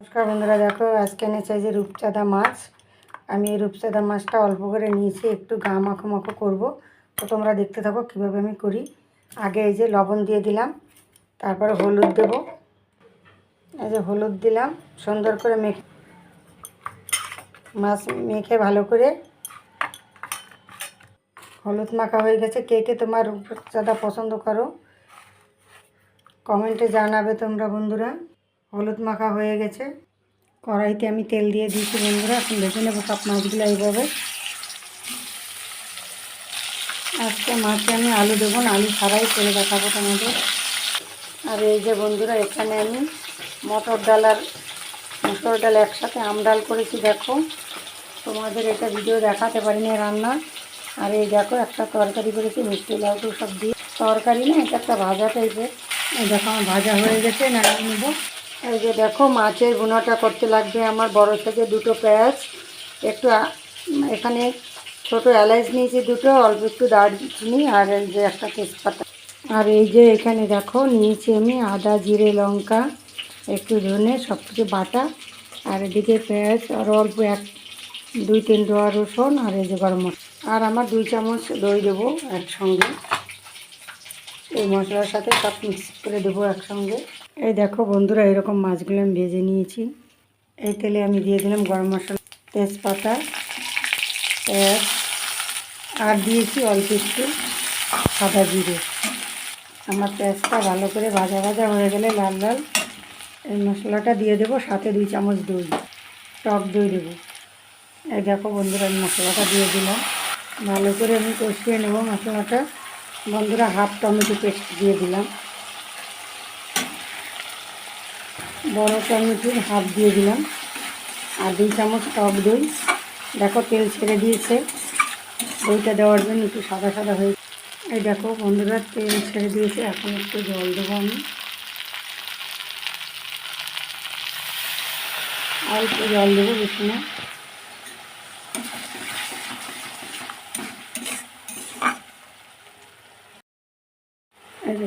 নমস্কার বন্ধুরা, দেখো আজকে এনেছে যে রূপচাঁদা মাছ। আমি এই রূপচাঁদা মাছটা অল্প করে নিয়েছি, একটু গা মাখো মাখো করব। তো তোমরা দেখতে থাকো কীভাবে আমি করি। আগে এই যে লবণ দিয়ে দিলাম, তারপরে হলুদ দেব। এই যে হলুদ দিলাম, সুন্দর করে মেখে মাছ মেখে ভালো করে হলুদ মাখা হয়ে গেছে। কে কে তোমার রূপচাঁদা পছন্দ করো, কমেন্টে জানাবে তোমরা বন্ধুরা। হলুদ মাখা হয়ে গেছে। কড়াইতে আমি তেল দিয়ে দিয়েছি বন্ধুরা, এখন ভেজে নেব কাপ মাছগুলো এইভাবে। আজকে মাছে আমি আলু দেবো না, আলু ছাড়াই করে দেখাবো তোমাদের। আর এই যে বন্ধুরা, এখানে আমি মটর ডাল আর মটর ডাল একসাথে আম ডাল করেছি, দেখো। তোমাদের এটা ভিডিও দেখাতে পারিনি রান্না। আর এই দেখো, একটা তরকারি করেছি, মিষ্টি লাউটু সব দিয়ে। তরকারি না, এটা একটা ভাজা টাইপের এই দেখো, আমার ভাজা হয়ে গেছে, নামিয়ে নেব। এই যে দেখো মাছের বোনাটা করতে লাগবে আমার, বড় থেকে দুটো পেঁয়াজ একটু এখানে ছোট এলাচ নিয়েছি দুটো, অল্প একটু দারচিনি আর এই যে একটা তেজপাতা। আর এই যে এখানে দেখো নিয়েছি আমি আদা, জিরে, লঙ্কা, একটু ধনে সব কিছু বাটা। আর এদিকে পেঁয়াজ আর অল্প এক, দুই তিন ডোয়া রসুন আর এই যে গরম আর আমার দুই চামচ দই দেবো একসঙ্গে। এই মশলার সাথে সব মিক্স করে দেবো একসঙ্গে। এই দেখো বন্ধুরা, এরকম মাছগুলো আমি ভেজে নিয়েছি। এই তেলে আমি দিয়ে দিলাম গরম মশলা, তেজপাতা পেঁয়াজ আর দিয়েছি অল্প একটু সাদা জিরে। আমার পেঁয়াজটা ভালো করে ভাজা ভাজা হয়ে গেলে লাল লাল এই মশলাটা দিয়ে দেবো, সাথে দুই চামচ দই, টক দই দেবো। এই দেখো বন্ধুরা, আমি মশলাটা দিয়ে দিলাম। ভালো করে আমি কষিয়ে নেব মশলাটা। বন্ধুরা হাফ টমেটো পেস্ট দিয়ে দিলাম। বড় টমেটোর হাফ দিয়ে দিলাম। আর দুই চামচ টক দই। দেখো তেল ছেড়ে দিয়েছে। দইটা দেওয়ার জন্য একটু সাদা সাদা হয়ে এই দেখো বন্ধুরা, তেল ছেড়ে দিয়েছে। এখন একটু জল দেবো আমি। অল্প জল দেবো বেশি না।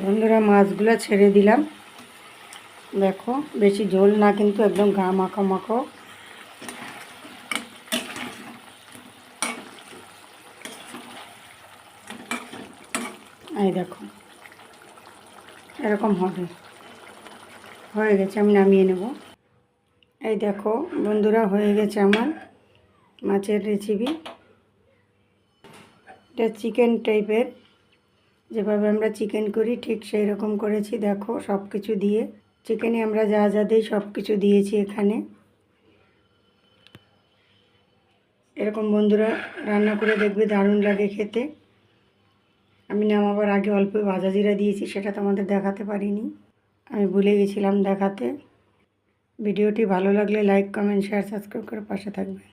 বন্ধুরা, মাছগুলো ছেড়ে দিলাম। দেখো, বেশি ঝোল না, কিন্তু একদম গা মাখো মাখো। এই দেখো, এরকম হবে। হয়ে গেছে, আমি নামিয়ে নেব। এই দেখো, বন্ধুরা, হয়ে গেছে আমার মাছের রেসিপি এটা চিকেন টাইপের যেভাবে আমরা চিকেন করি, ঠিক সেই রকম করেছি। দেখো সব কিছু দিয়ে। চিকেনে আমরা যা যা দিই সব কিছু দিয়েছি এখানে। এরকম বন্ধুরা, রান্না করে দেখবে দারুণ লাগে খেতে। আমি নামাবার আগে অল্প ভাজা জিরা দিয়েছি, সেটা তোমাদের দেখাতে পারিনি। আমি ভুলে গেছিলাম দেখাতে। ভিডিওটি ভালো লাগলে লাইক, কমেন্ট, শেয়ার, সাবস্ক্রাইব করে পাশে থাকবে।